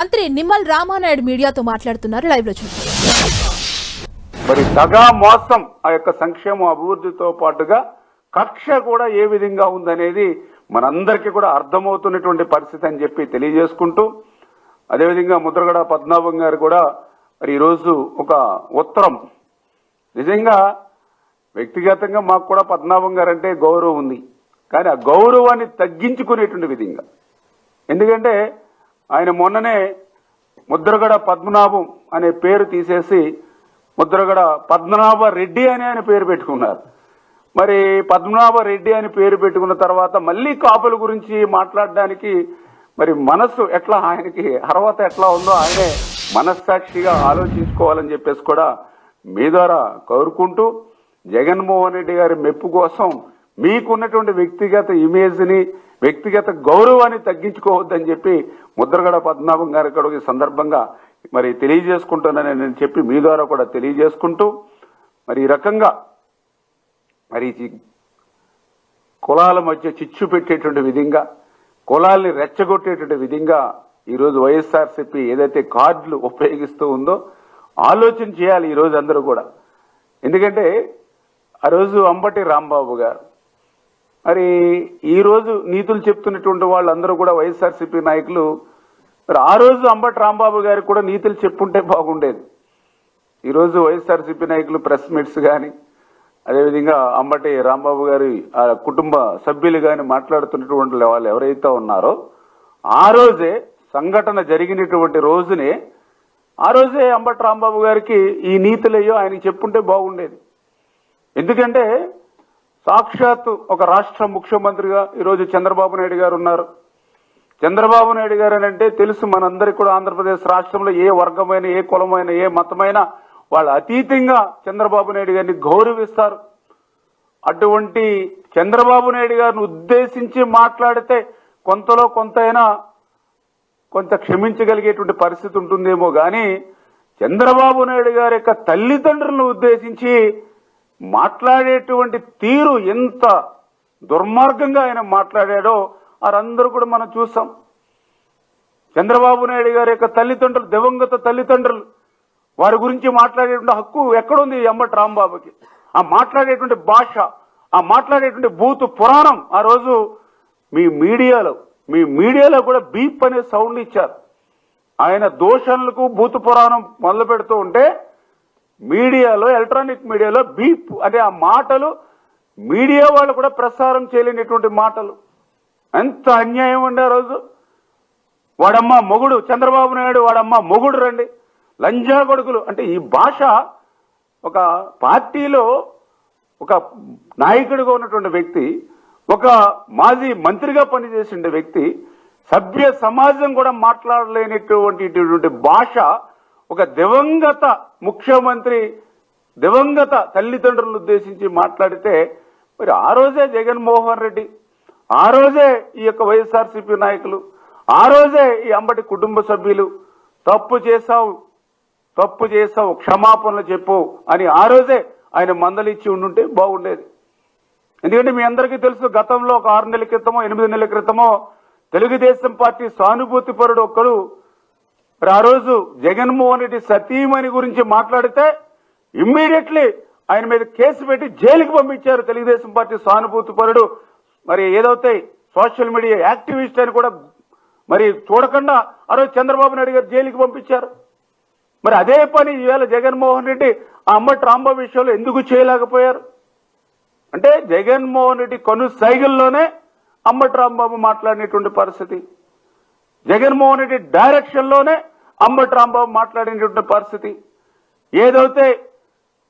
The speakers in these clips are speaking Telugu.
మంత్రి నిమ్మల్ రామానాయుడు మీడియాతో మాట్లాడుతున్నారు. లైవ్లో చూడండి మరి దగా మోసం ఆ యొక్క సంక్షేమ అభివృద్ధితో పాటుగా కక్ష కూడా ఏ విధంగా ఉందనేది మనందరికీ కూడా అర్థమవుతున్నటువంటి పరిస్థితి అని చెప్పి తెలియజేసుకుంటూ అదేవిధంగా ముద్రగడ పద్మనాభం గారు కూడా మరి ఈరోజు ఒక ఉత్తరం. నిజంగా వ్యక్తిగతంగా మాకు కూడా పద్మనాభం గారు అంటే గౌరవం ఉంది. కానీ ఆ గౌరవాన్ని తగ్గించుకునేటువంటి విధంగా. ఎందుకంటే ఆయన మొన్ననే ముద్రగడ పద్మనాభం అనే పేరు తీసేసి ముద్రగడ పద్మనాభ రెడ్డి అని ఆయన పేరు పెట్టుకున్నారు. మరి పద్మనాభ రెడ్డి అని పేరు పెట్టుకున్న తర్వాత మళ్ళీ కాపుల గురించి మాట్లాడడానికి మరి మనస్సు ఎట్లా ఆయనకి అర్హత ఎట్లా ఉందో ఆయనే మనస్సాక్షిగా ఆలోచించుకోవాలని చెప్పేసి కూడా మీ ద్వారా కోరుకుంటూ జగన్మోహన్ రెడ్డి గారి మెప్పు కోసం మీకున్నటువంటి వ్యక్తిగత ఇమేజ్ని వ్యక్తిగత గౌరవాన్ని తగ్గించుకోవద్దని చెప్పి ముద్రగడ పద్మనాభం గారి కూడా ఈ సందర్భంగా మరి తెలియజేసుకుంటానని నేను చెప్పి మీ ద్వారా కూడా తెలియజేసుకుంటూ మరి ఈ రకంగా మరి కులాల మధ్య చిచ్చు పెట్టేటువంటి విధంగా కులాల్ని రెచ్చగొట్టేటువంటి విధంగా ఈరోజు వైఎస్ఆర్సీపీ ఏదైతే కార్డులు ఉపయోగిస్తూ ఉందో ఆలోచన చేయాలి ఈరోజు అందరూ కూడా. ఎందుకంటే ఆ రోజు అంబటి రాంబాబు గారు మరి ఈ రోజు నీతులు చెప్తున్నటువంటి వాళ్ళందరూ కూడా వైఎస్ఆర్సీపీ నాయకులు మరి ఆ రోజు అంబటి రాంబాబు గారికి కూడా నీతులు చెప్పుంటే బాగుండేది. ఈరోజు వైఎస్ఆర్సీపీ నాయకులు ప్రెస్ మీట్స్ కానీ అదేవిధంగా అంబటి రాంబాబు గారి ఆ కుటుంబ సభ్యులు కానీ మాట్లాడుతున్నటువంటి వాళ్ళు ఎవరైతే ఉన్నారో ఆ రోజే సంఘటన జరిగినటువంటి రోజునే ఆ రోజే అంబటి రాంబాబు గారికి ఈ నీతులయ్యో ఆయనకి చెప్పుంటే బాగుండేది. ఎందుకంటే సాక్షాత్తు ఒక రాష్ట్ర ముఖ్యమంత్రిగా ఈరోజు చంద్రబాబు నాయుడు గారు ఉన్నారు. చంద్రబాబు నాయుడు గారు అంటే తెలుసు మనందరికీ కూడా ఆంధ్రప్రదేశ్ రాష్ట్రంలో ఏ వర్గమైన ఏ కులమైన ఏ మతమైన వాళ్ళు అతీతంగా చంద్రబాబు నాయుడు గారిని గౌరవిస్తారు. అటువంటి చంద్రబాబు నాయుడు గారిని ఉద్దేశించి మాట్లాడితే కొంతలో కొంతైనా కొంత క్షమించగలిగేటువంటి పరిస్థితి ఉంటుందేమో కానీ చంద్రబాబు నాయుడు గారి యొక్క తల్లిదండ్రులను ఉద్దేశించి మాట్లాడేటువంటి తీరు ఎంత దుర్మార్గంగా ఆయన మాట్లాడాడో వారందరూ కూడా మనం చూసాం. చంద్రబాబు నాయుడు గారి యొక్క తల్లిదండ్రులు దివంగత తల్లిదండ్రులు వారి గురించి మాట్లాడేటువంటి హక్కు ఎక్కడుంది ఎమ్మటి రాంబాబుకి? ఆ మాట్లాడేటువంటి భాష ఆ మాట్లాడేటువంటి బూతు పురాణం ఆ రోజు మీ మీడియాలో మీ మీడియాలో కూడా బీప్ అనే సౌండ్ ఇచ్చారు. ఆయన దోషణలకు భూత పురాణం మొదలు పెడుతూ ఉంటే మీడియాలో ఎలక్ట్రానిక్ మీడియాలో బీప్ అనే ఆ మాటలు మీడియా వాళ్ళు కూడా ప్రసారం చేయలేనిటువంటి మాటలు. ఎంత అన్యాయం అండి ఆ రోజు? వాడమ్మ మొగుడు చంద్రబాబు నాయుడు వాడమ్మ మొగుడు రండి. లంజా కొడుకులు అంటే ఈ భాష ఒక పార్టీలో ఒక నాయకుడిగా ఉన్నటువంటి వ్యక్తి ఒక మాజీ మంత్రిగా పనిచేసిన వ్యక్తి సభ్య సమాజం కూడా మాట్లాడలేనటువంటి భాష ఒక దివంగత ముఖ్యమంత్రి దివంగత తల్లిదండ్రులను ఉద్దేశించి మాట్లాడితే మరి ఆ రోజే జగన్మోహన్ రెడ్డి ఆ రోజే ఈ యొక్క వైఎస్ఆర్సీపీ నాయకులు ఆ రోజే ఈ అంబటి కుటుంబ సభ్యులు తప్పు చేశావు తప్పు చేశావు క్షమాపణలు చెప్పు అని ఆ రోజే ఆయన మందలిచ్చి ఉండుంటే బాగుండేది. ఎందుకంటే మీ అందరికీ తెలుసు గతంలో ఒక ఆరు నెలల క్రితమో ఎనిమిది నెలల క్రితమో తెలుగుదేశం పార్టీ సానుభూతి పరుడు ఒక్కడు మరి ఆ రోజు జగన్మోహన్ రెడ్డి సతీమణి గురించి మాట్లాడితే ఇమ్మీడియట్లీ ఆయన మీద కేసు పెట్టి జైలుకి పంపించారు తెలుగుదేశం పార్టీ సానుభూతి పరుడు. మరి ఏదైతే సోషల్ మీడియా యాక్టివిస్ట్ అని కూడా మరి చూడకుండా ఆ రోజు చంద్రబాబు నాయుడు గారు జైలుకి పంపించారు. మరి అదే పని ఈవేళ జగన్మోహన్ రెడ్డి ఆ అమ్మటి రాంబాబు విషయంలో ఎందుకు చేయలేకపోయారు? అంటే జగన్మోహన్ రెడ్డి కొను సైకిల్లోనే అమ్మటి రాంబాబు మాట్లాడినటువంటి పరిస్థితి. జగన్మోహన్ రెడ్డి డైరెక్షన్లోనే అంబటి రాంబాబు మాట్లాడినటువంటి పరిస్థితి ఏదైతే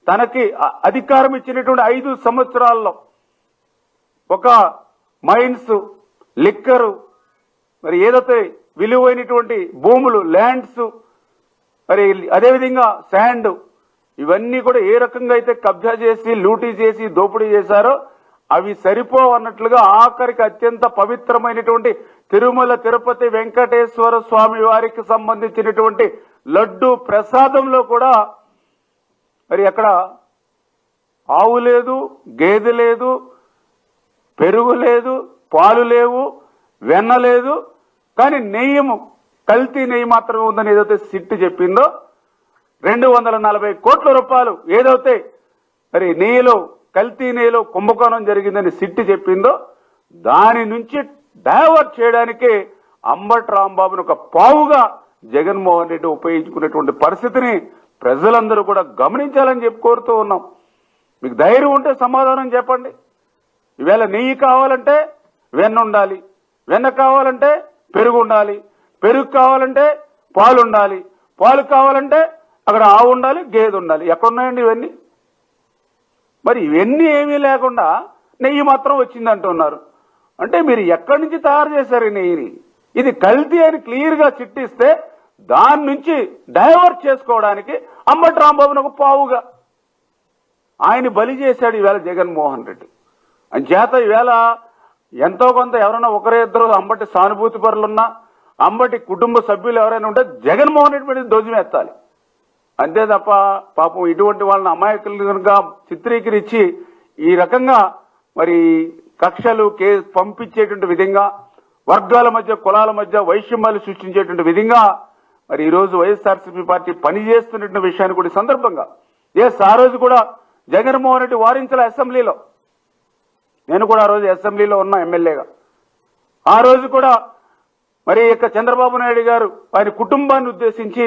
తనకి అధికారం ఇచ్చినటువంటి ఐదు సంవత్సరాల్లో ఒక మైన్స్ లిక్కరు మరి ఏదైతే విలువైనటువంటి భూములు ల్యాండ్స్ మరి అదేవిధంగా శాండ్ ఇవన్నీ కూడా ఏ రకంగా అయితే కబ్జా చేసి లూటీ చేసి దోపిడీ చేశారో అవి సరిపోవన్నట్లుగా ఆఖరికి అత్యంత పవిత్రమైనటువంటి తిరుమల తిరుపతి వెంకటేశ్వర స్వామి వారికి సంబంధించినటువంటి లడ్డు ప్రసాదంలో కూడా మరి అక్కడ ఆవు లేదు గేదె లేదు పెరుగు లేదు పాలు లేవు వెన్న లేదు. కానీ నెయ్యము కల్తీ నెయ్యి మాత్రమే ఉందని ఏదైతే సిట్ చెప్పిందో రెండు వందల నలభై కోట్ల రూపాయలు ఏదైతే మరి నెయ్యిలో కల్తీనేలో కుంభకోణం జరిగిందని సిట్టి చెప్పిందో దాని నుంచి డైవర్ట్ చేయడానికే అంబట్ రాంబాబును ఒక పావుగా జగన్మోహన్ రెడ్డి ఉపయోగించుకునేటువంటి పరిస్థితిని ప్రజలందరూ కూడా గమనించాలని చెప్పి కోరుతూ ఉన్నాం. మీకు ధైర్యం ఉంటే సమాధానం చెప్పండి. ఈవేళ నెయ్యి కావాలంటే వెన్న ఉండాలి వెన్న కావాలంటే పెరుగు ఉండాలి పెరుగు కావాలంటే పాలు ఉండాలి పాలు కావాలంటే అక్కడ ఆవు ఉండాలి గేదె ఉండాలి. ఎక్కడున్నాయండి ఇవన్నీ? మరి ఇవన్నీ ఏమీ లేకుండా నెయ్యి మాత్రం వచ్చింది అంటున్నారు అంటే మీరు ఎక్కడి నుంచి తయారు చేశారు ఈ నెయ్యిని? ఇది కల్తీ అని క్లియర్గా చిట్టిస్తే దాని నుంచి డైవర్ట్ చేసుకోవడానికి అంబటి రాంబాబుని ఒక పావుగా. ఆయన బలి చేశాడు ఈవేళ జగన్మోహన్ రెడ్డి. అంచేత ఈవేళ ఎంతో కొంత ఎవరైనా ఒకరే ఇద్దరు అంబటి సానుభూతి పరులున్నా అంబటి కుటుంబ సభ్యులు ఎవరైనా ఉంటే జగన్మోహన్ రెడ్డి మీద ధ్వజమెత్తాలి అంతే తప్ప పాపం ఇటువంటి వాళ్ళని అమాయకులుగా చిత్రీకరించి ఈ రకంగా మరి కక్షలు కే పంపించేటువంటి విధంగా వర్గాల మధ్య కులాల మధ్య వైషమ్యాలు సృష్టించేటువంటి విధంగా మరి ఈరోజు వైఎస్ఆర్సీపీ పార్టీ పనిచేస్తున్నటువంటి విషయాన్ని కూడా సందర్భంగా ఎస్ ఆ రోజు కూడా జగన్మోహన్ రెడ్డి వారించాల అసెంబ్లీలో. నేను కూడా ఆ రోజు అసెంబ్లీలో ఉన్నా ఎమ్మెల్యేగా. ఆ రోజు కూడా మరి ఇక చంద్రబాబు నాయుడు గారు ఆయన కుటుంబాన్ని ఉద్దేశించి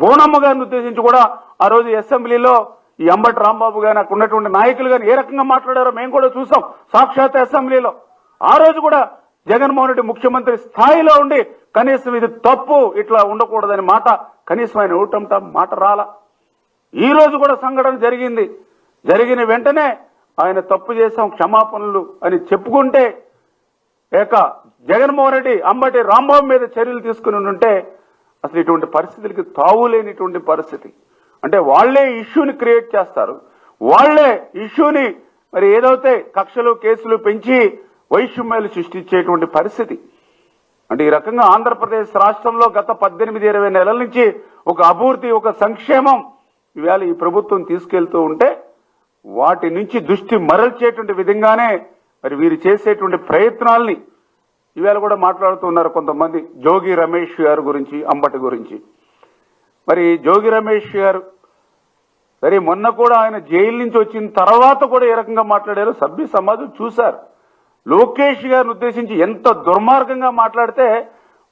బోనమ్మ గారిని ఉద్దేశించి కూడా ఆ రోజు అసెంబ్లీలో ఈ అంబటి రాంబాబు గారు అక్కడ ఉన్నటువంటి నాయకులు కానీ ఏ రకంగా మాట్లాడారో మేము కూడా చూసాం. సాక్షాత్ అసెంబ్లీలో. ఆ రోజు కూడా జగన్మోహన్ రెడ్డి ముఖ్యమంత్రి స్థాయిలో ఉండి కనీసం ఇది తప్పు ఇట్లా ఉండకూడదని మాట కనీసం ఆయన ఊటంట మాట రాలా. ఈ రోజు కూడా సంఘటన జరిగింది. జరిగిన వెంటనే ఆయన తప్పు చేశాం క్షమాపణలు అని చెప్పుకుంటే ఏక జగన్మోహన్ రెడ్డి అంబటి రాంబాబు మీద చర్యలు తీసుకుని ఉంటే అసలు ఇటువంటి పరిస్థితులకి తావు లేనిటువంటి పరిస్థితి. అంటే వాళ్ళే ఇష్యూని క్రియేట్ చేస్తారు. వాళ్ళే ఇష్యూని మరి ఏదైతే కక్షలు కేసులు పెంచి వైషమ్యాలు సృష్టించేటువంటి పరిస్థితి. అంటే ఈ రకంగా ఆంధ్రప్రదేశ్ రాష్ట్రంలో గత పద్దెనిమిది ఇరవై నెలల నుంచి ఒక అభివృద్ధి ఒక సంక్షేమం ఇవాళ ఈ ప్రభుత్వం తీసుకెళ్తూ ఉంటే వాటి నుంచి దృష్టి మరల్చేటువంటి విధంగానే మరి వీరు చేసేటువంటి ప్రయత్నాల్ని ఇవాళ కూడా మాట్లాడుతున్నారు కొంతమంది. జోగి రమేష్ గారు గురించి అంబటి గురించి. మరి జోగి రమేష్ గారు సరే మొన్న కూడా ఆయన జైలు నుంచి వచ్చిన తర్వాత కూడా ఏ రకంగా మాట్లాడారు? సభ్య సమాజం చూశారు. లోకేష్ గారిని ఉద్దేశించి ఎంత దుర్మార్గంగా మాట్లాడితే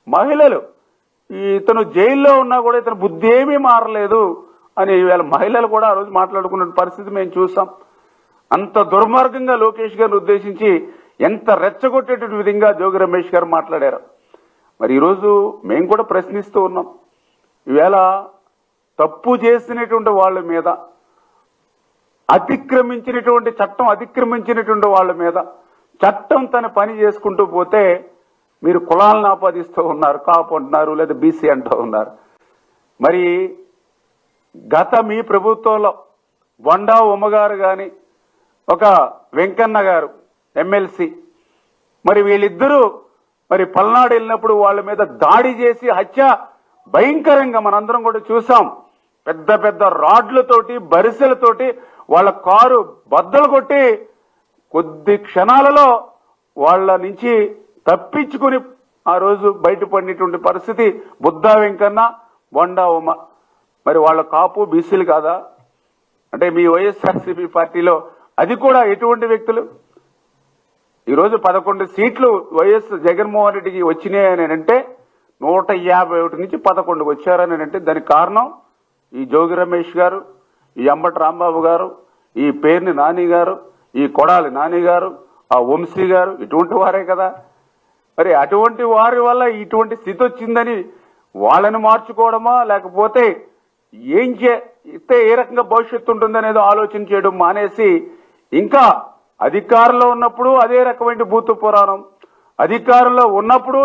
మహిళలు ఇతను జైల్లో ఉన్నా కూడా ఇతను బుద్ధి ఏమీ మారలేదు అని ఈవేళ మహిళలు కూడా ఆ రోజు మాట్లాడుకున్న పరిస్థితి మేము చూసాం. అంత దుర్మార్గంగా లోకేష్ గారిని ఉద్దేశించి ఎంత రెచ్చగొట్టేటువంటి విధంగా జోగి రమేష్ గారు మాట్లాడారు. మరి ఈరోజు మేము కూడా ప్రశ్నిస్తూ ఉన్నాం. ఈవేళ తప్పు చేసినటువంటి వాళ్ళ మీద అతిక్రమించినటువంటి చట్టం అతిక్రమించినటువంటి వాళ్ళ మీద చట్టం తన పని చేసుకుంటూ పోతే మీరు కులాలను ఆపాదిస్తూ ఉన్నారు కాపు అంటున్నారు లేదా బీసీ అంటూ ఉన్నారు. మరి గత మీ ప్రభుత్వంలో వండా ఉమ్మగారు కానీ ఒక వెంకన్న గారు ఎమ్మెల్సీ. మరి వీళ్ళిద్దరూ మరి పల్నాడు వెళ్ళినప్పుడు వాళ్ళ మీద దాడి చేసి హత్య భయంకరంగా మనందరం కూడా చూసాం. పెద్ద పెద్ద రాడ్లతోటి బరిసెలతోటి వాళ్ళ కారు బద్దలు కొట్టి కొద్ది క్షణాలలో వాళ్ళ నుంచి తప్పించుకుని ఆ రోజు బయటపడినటువంటి పరిస్థితి బుద్ధా వెంకన్న బొండా ఉమ. మరి వాళ్ళ కాపు బీసీలు కాదా? అంటే మీ వైఎస్ఆర్సీపీ పార్టీలో అది కూడా ఎటువంటి వ్యక్తులు? ఈరోజు పదకొండు సీట్లు వైఎస్ జగన్మోహన్ రెడ్డికి వచ్చినాయి అని అంటే నూట యాభై ఒకటి నుంచి పదకొండుకు వచ్చారని అంటే దానికి కారణం ఈ జోగి రమేష్ గారు ఈ అంబటి రాంబాబు గారు ఈ పేర్ని నాని గారు ఈ కొడాలి నాని గారు ఆ వంశీ గారు ఇటువంటి వారే కదా. మరి అటువంటి వారి వల్ల ఇటువంటి స్థితి వచ్చిందని వాళ్ళని మార్చుకోవడమా లేకపోతే ఏం చేస్తే ఏ రకంగా భవిష్యత్తు ఉంటుందనేది ఆలోచన చేయడం మానేసి ఇంకా అధికారంలో ఉన్నప్పుడు అదే రకమైన భూత పురాణం. అధికారంలో ఉన్నప్పుడు